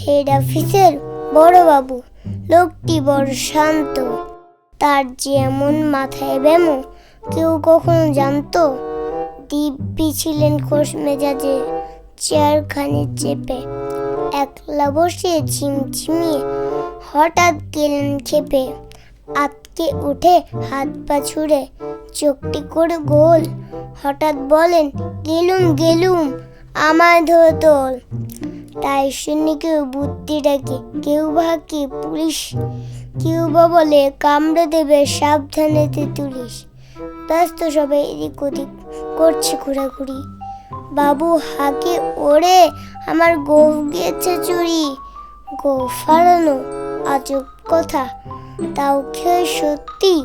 Head অফিসের বড় বাবু লোকটি বড় শান্ত। তার যে এমন মাথায় ব্যামো, কেউ কখনো জানতো? দিব্যি ছিলেন খোশ মেজাজে চেয়ারখানে চেপে। একলা বসে ঝিমঝিমিয়ে হঠাৎ গেলেন খেপে। আতকে উঠে হাত পা ছুড়ে, চোখটি করে গোল। হঠাৎ বলেন, গেলুম গেলুম। আমায় ধরে তোল তাই শুনে কেউ বুদ্ধি ডাকে, কেউ বা কি পুলিশ, কেউ বা বলে কামড়ে দেবে, সাবধানে তুলিস। ব্যস্ত সবাই এদিক ওদিক করছে ঘোরাঘুরি। বাবু হাকে, ওরে, আমার গোফ গিয়েছে চুরি। গোফ হারানো আজব কথা। তাও খেয়ে সত্যি?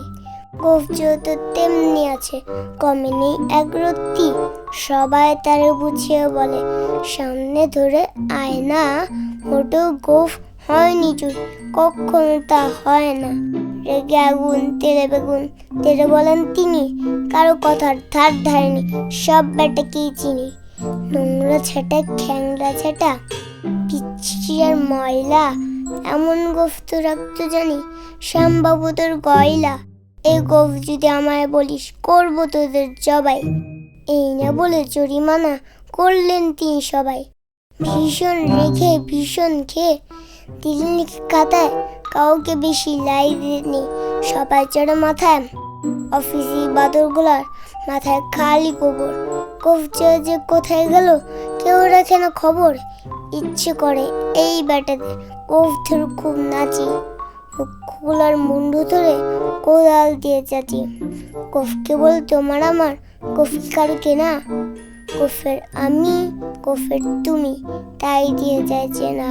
গোফ যেহেতু তেমনি আছে, কমে নেই এক রত্তি। সবাই তারে বুঝিয়ে বলে, সামনে ধরে আয়না মোটেও গোফ হয়নি চুরি, কখনো তা হয় না। রেগে আগুন, তেলে বেগুন, তেলে বলেন তিনি, কারও কথার ধার ধারেনি, সব ব্যাটাকেই চিনি। নোংরা ছেটা খ্যাংরা ছেটা পিচ্ছি আর ময়লা, এমন গোফ তো রাখতো জানি শ্যামবাবু তোর গয়লা। এই গোফ যদি আমায় বলিস, করব তোদের জবাই। এই না বলে জরিমানা করলেন তিনি সবাই। ভীষণ রেখে, ভীষণ খেয়ে দিলেন লিখে খাতায় কাউকে বেশি লাই দিলেনি সবাই চড়ে মাথায় অফিসি বাদরগুলার মাথায় খালি গোবর। গোফ যে কোথায় গেল, কেউ রাখে না খবর। ইচ্ছে করে এই ব্যাটাতে গোফ ধরে খুব নাচি। মুখগুলার মুন্ডু ধরে কোদাল দিয়ে চাচি কফকে বল, তোমার আমার কফি কি না? কফের আমি, কফের তুমি, তাই দিয়ে যায় চেনা